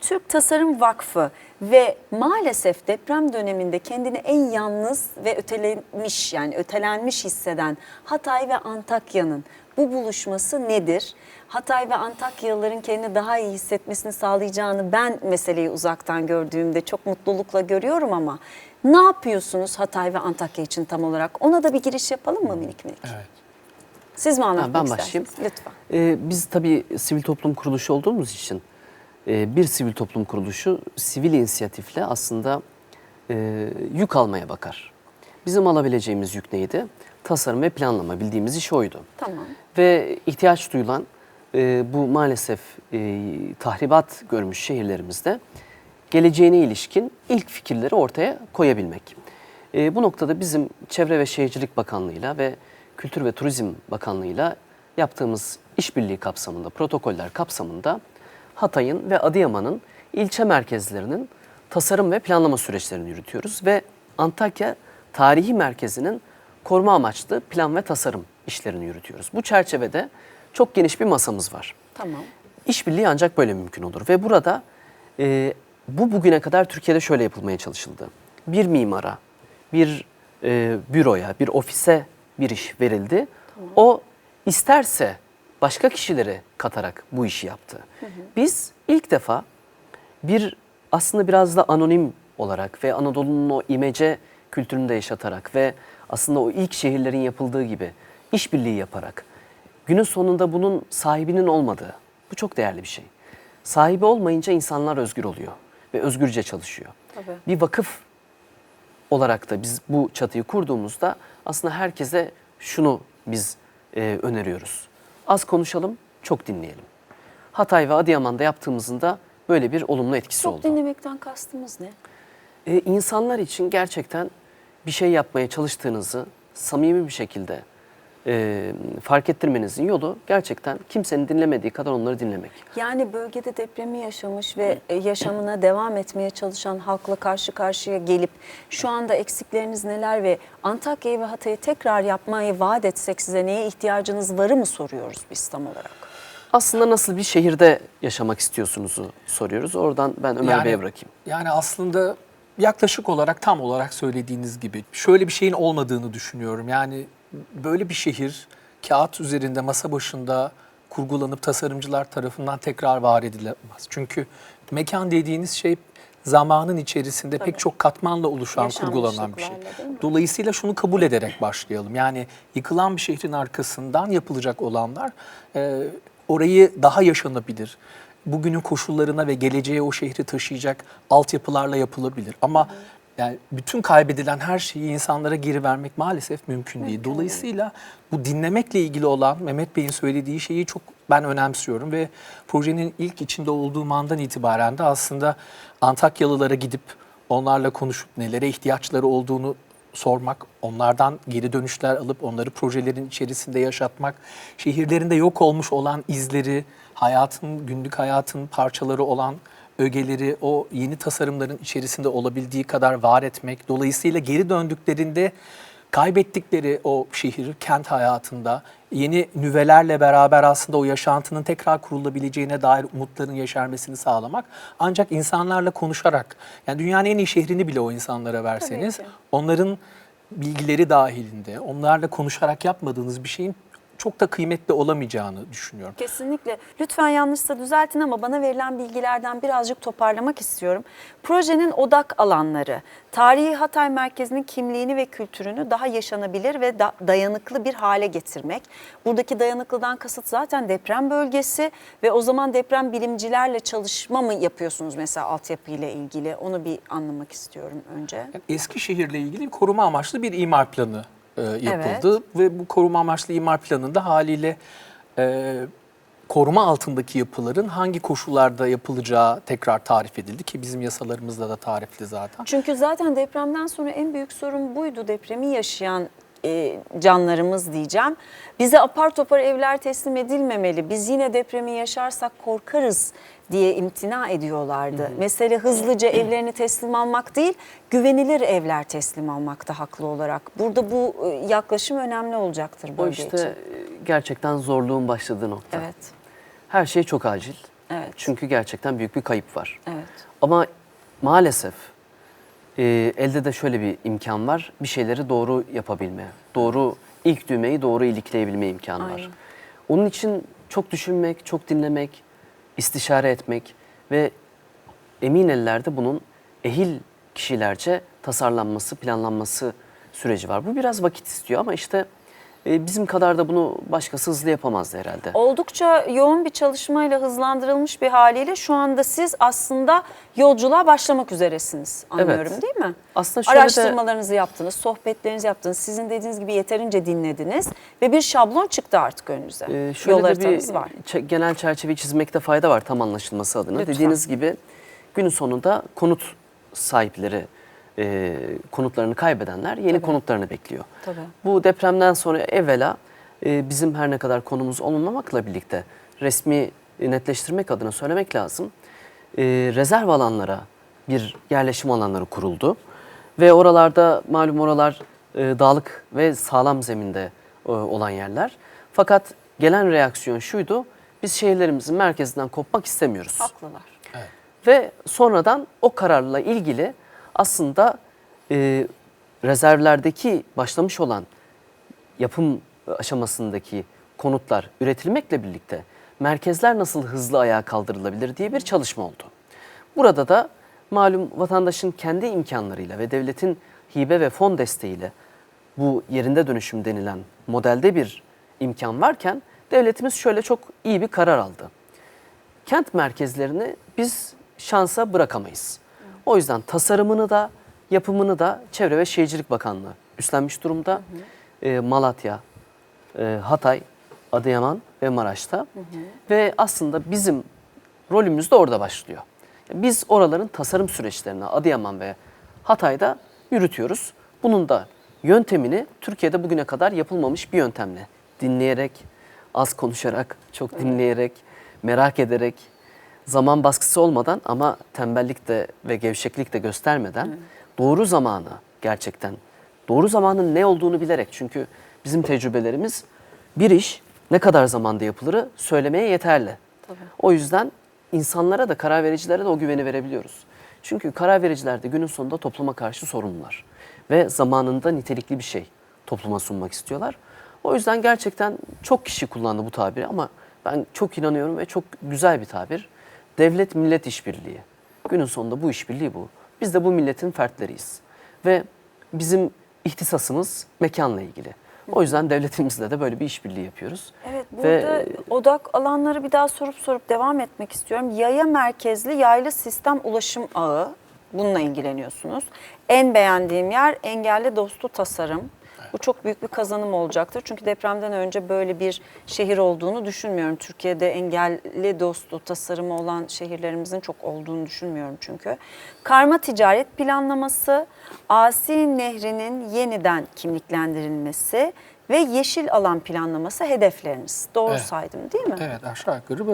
Türk Tasarım Vakfı ve maalesef deprem döneminde kendini en yalnız ve ötelenmiş yani ötelenmiş hisseden Hatay ve Antakya'nın bu buluşması nedir? Hatay ve Antakyalıların kendini daha iyi hissetmesini sağlayacağını ben meseleyi uzaktan gördüğümde çok mutlulukla görüyorum ama ne yapıyorsunuz Hatay ve Antakya için tam olarak? Ona da bir giriş yapalım mı minik minik? Evet. Siz mi anlatmak ben istersiniz? başlayayım. Lütfen. Ee, biz tabii sivil toplum kuruluşu olduğumuz için bir sivil toplum kuruluşu sivil inisiyatifle aslında e, yük almaya bakar. Bizim alabileceğimiz yük neydi? Tasarım ve planlama bildiğimiz iş oydu. Tamam. Ve ihtiyaç duyulan e, bu maalesef e, tahribat görmüş şehirlerimizde geleceğine ilişkin ilk fikirleri ortaya koyabilmek. E, bu noktada bizim Çevre ve Şehircilik Bakanlığı'yla ve Kültür ve Turizm Bakanlığı'yla yaptığımız işbirliği kapsamında, protokoller kapsamında Hatay'ın ve Adıyaman'ın ilçe merkezlerinin tasarım ve planlama süreçlerini yürütüyoruz ve Antakya Tarihi Merkezi'nin koruma amaçlı plan ve tasarım işlerini yürütüyoruz. Bu çerçevede çok geniş bir masamız var. Tamam. İşbirliği ancak böyle mümkün olur ve burada e, bu bugüne kadar Türkiye'de şöyle yapılmaya çalışıldı. Bir mimara, bir e, büroya, bir ofise bir iş verildi. O isterse başka kişileri katarak bu işi yaptı. Biz ilk defa bir aslında biraz da anonim olarak ve Anadolu'nun o imece kültürünü de yaşatarak ve aslında o ilk şehirlerin yapıldığı gibi işbirliği yaparak günün sonunda bunun sahibinin olmadığı bu çok değerli bir şey. Sahibi olmayınca insanlar özgür oluyor ve özgürce çalışıyor. Tabii. Bir vakıf olarak da biz bu çatıyı kurduğumuzda aslında herkese şunu biz e, öneriyoruz. Az konuşalım, çok dinleyelim. Hatay ve Adıyaman'da yaptığımızın da böyle bir olumlu etkisi Çok oldu. dinlemekten kastımız ne? E, insanlar için gerçekten bir şey yapmaya çalıştığınızı samimi bir şekilde e, fark ettirmenizin yolu gerçekten kimsenin dinlemediği kadar onları dinlemek. Yani bölgede depremi yaşamış ve e, yaşamına devam etmeye çalışan halkla karşı karşıya gelip şu anda eksikleriniz neler ve Antakya'yı ve Hatay'ı tekrar yapmayı vaat etsek size neye ihtiyacınız varı mı soruyoruz biz tam olarak? Aslında nasıl bir şehirde yaşamak istiyorsunuzu soruyoruz. Oradan ben Ömer Yani- Bey'e bırakayım. Yani aslında yaklaşık olarak tam olarak söylediğiniz gibi şöyle bir şeyin olmadığını düşünüyorum. Yani böyle bir şehir kağıt üzerinde masa başında kurgulanıp tasarımcılar tarafından tekrar var edilemez. Çünkü mekan dediğiniz şey zamanın içerisinde pek çok katmanla oluşan, kurgulanan bir şey. Dolayısıyla şunu kabul ederek başlayalım. Yani yıkılan bir şehrin arkasından yapılacak olanlar e, orayı daha yaşanabilir. Bugünün koşullarına ve geleceğe o şehri taşıyacak altyapılarla yapılabilir. Ama yani bütün kaybedilen her şeyi insanlara geri vermek maalesef mümkün değil. Dolayısıyla bu dinlemekle ilgili olan Mehmet Bey'in söylediği şeyi çok ben önemsiyorum ve projenin ilk içinde olduğum andan itibaren de aslında Antakyalılara gidip onlarla konuşup nelere ihtiyaçları olduğunu sormak, onlardan geri dönüşler alıp onları projelerin içerisinde yaşatmak, şehirlerinde yok olmuş olan izleri, hayatın, günlük hayatın parçaları olan ögeleri o yeni tasarımların içerisinde olabildiği kadar var etmek. Dolayısıyla geri döndüklerinde kaybettikleri o şehir, kent hayatında yeni nüvelerle beraber aslında o yaşantının tekrar kurulabileceğine dair umutların yeşermesini sağlamak. Ancak insanlarla konuşarak, yani dünyanın en iyi şehrini bile o insanlara verseniz, onların bilgileri dahilinde, onlarla konuşarak yapmadığınız bir şeyin çok da kıymetli olamayacağını düşünüyorum. Kesinlikle. Lütfen yanlışsa düzeltin ama bana verilen bilgilerden birazcık toparlamak istiyorum. Projenin odak alanları, tarihi Hatay merkezinin kimliğini ve kültürünü daha yaşanabilir ve da- dayanıklı bir hale getirmek. Buradaki dayanıklıdan kasıt zaten deprem bölgesi ve o zaman deprem bilimcilerle çalışma mı yapıyorsunuz mesela altyapıyla ilgili? Onu bir anlamak istiyorum önce. Yani Eskişehir'le ilgili koruma amaçlı bir imar planı e, yapıldı ve bu koruma amaçlı imar planında haliyle e, koruma altındaki yapıların hangi koşullarda yapılacağı tekrar tarif edildi ki bizim yasalarımızda da tarifli zaten. Çünkü zaten depremden sonra en büyük sorun buydu. Depremi yaşayan e, canlarımız diyeceğim. Bize apar topar evler teslim edilmemeli. Biz yine depremi yaşarsak korkarız diye imtina ediyorlardı. Mesele hızlıca evlerini teslim almak değil, güvenilir evler teslim almakta haklı olarak. Burada bu e, yaklaşım önemli olacaktır O bölge işte için. e, gerçekten zorluğun başladığı nokta. Evet. Her şey çok acil. Evet. Çünkü gerçekten büyük bir kayıp var. Evet. Ama maalesef e, elde de şöyle bir imkan var. Bir şeyleri doğru yapabilme. Doğru ilk düğmeyi doğru ilikleyebilme imkanı var. Onun için çok düşünmek, çok dinlemek, istişare etmek ve emin ellerde bunun ehil kişilerce tasarlanması, planlanması süreci var. Bu biraz vakit istiyor ama işte e, bizim kadar da bunu başkası hızlı yapamazdı herhalde. Oldukça yoğun bir çalışmayla hızlandırılmış bir haliyle şu anda siz aslında yolculuğa başlamak üzeresiniz anlıyorum Evet. değil mi? Aslında şöyle de- Araştırmalarınızı yaptınız, sohbetlerinizi yaptınız, sizin dediğiniz gibi yeterince dinlediniz ve bir şablon çıktı artık önünüze. Ee, şöyle Yol de haritanız bir var. çe- genel çerçeveyi çizmekte fayda var tam anlaşılması adına. Lütfen. Dediğiniz gibi günün sonunda konut sahipleri e, konutlarını kaybedenler yeni konutlarını bekliyor. Tabii. Bu depremden sonra evvela e, bizim her ne kadar konumuz olmamakla birlikte resmi netleştirmek adına söylemek lazım. E, rezerv alanlara bir yerleşim alanları kuruldu. Ve oralarda malum oralar e, dağlık ve sağlam zeminde e, olan yerler. Fakat gelen reaksiyon şuydu. Biz şehirlerimizin merkezinden kopmak istemiyoruz. Haklılar. Ve sonradan o kararla ilgili aslında e, rezervlerdeki başlamış olan yapım aşamasındaki konutlar üretilmekle birlikte merkezler nasıl hızlı ayağa kaldırılabilir diye bir çalışma oldu. Burada da malum vatandaşın kendi imkanlarıyla ve devletin hibe ve fon desteğiyle bu yerinde dönüşüm denilen modelde bir imkan varken devletimiz şöyle çok iyi bir karar aldı kent merkezlerini biz şansa bırakamayız. O yüzden tasarımını da yapımını da Çevre ve Şehircilik Bakanlığı üstlenmiş durumda. Ee, Malatya, e, Hatay, Adıyaman ve Maraş'ta. Ve aslında bizim rolümüz de orada başlıyor. Biz oraların tasarım süreçlerini Adıyaman ve Hatay'da yürütüyoruz. Bunun da yöntemini Türkiye'de bugüne kadar yapılmamış bir yöntemle dinleyerek, az konuşarak, çok dinleyerek, merak ederek, zaman baskısı olmadan ama tembellik de ve gevşeklik de göstermeden doğru zamanı gerçekten, doğru zamanın ne olduğunu bilerek çünkü bizim tecrübelerimiz bir iş ne kadar zamanda yapılırı söylemeye yeterli. O yüzden insanlara da karar vericilere de o güveni verebiliyoruz. Çünkü karar vericiler de günün sonunda topluma karşı sorumlular. Ve zamanında nitelikli bir şey topluma sunmak istiyorlar. O yüzden gerçekten çok kişi kullandı bu tabiri ama ben çok inanıyorum ve çok güzel bir tabir. Devlet millet işbirliği. Günün sonunda bu işbirliği bu. Biz de bu milletin fertleriyiz. Ve bizim ihtisasımız mekanla ilgili. O yüzden devletimizle de böyle bir işbirliği yapıyoruz. Evet burada Ve- odak alanları bir daha sorup sorup devam etmek istiyorum. Yaya merkezli yaylı sistem ulaşım ağı bununla ilgileniyorsunuz. En beğendiğim yer engelli dostu tasarım. Bu çok büyük bir kazanım olacaktır. Çünkü depremden önce böyle bir şehir olduğunu düşünmüyorum. Türkiye'de engelli dostu tasarımı olan şehirlerimizin çok olduğunu düşünmüyorum çünkü. Karma ticaret planlaması, Asi Nehri'nin yeniden kimliklendirilmesi ve yeşil alan planlaması hedefleriniz. Doğru Evet. saydım değil mi? Evet aşağı yukarı